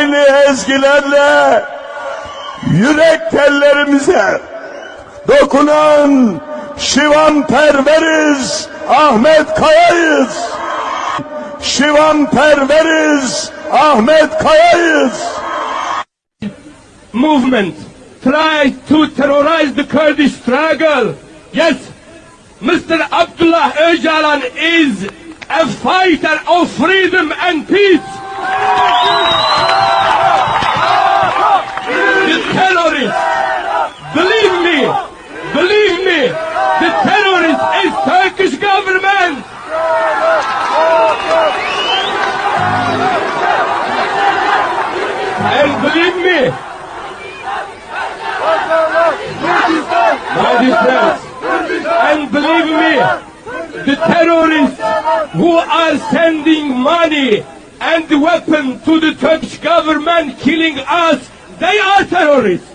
aynı ezgilerle yürek tellerimize dokunan Şivan perveriz Ahmet Kaya'yız. Şivan perveriz Ahmet Kaya'yız. movement tried to terrorize the Kurdish struggle. Yes, Mr. Abdullah Öcalan is a fighter of freedom and peace. Turkish government. And believe me, my friends, and believe me, the terrorists who are sending money and weapons to the Turkish government killing us, they are terrorists.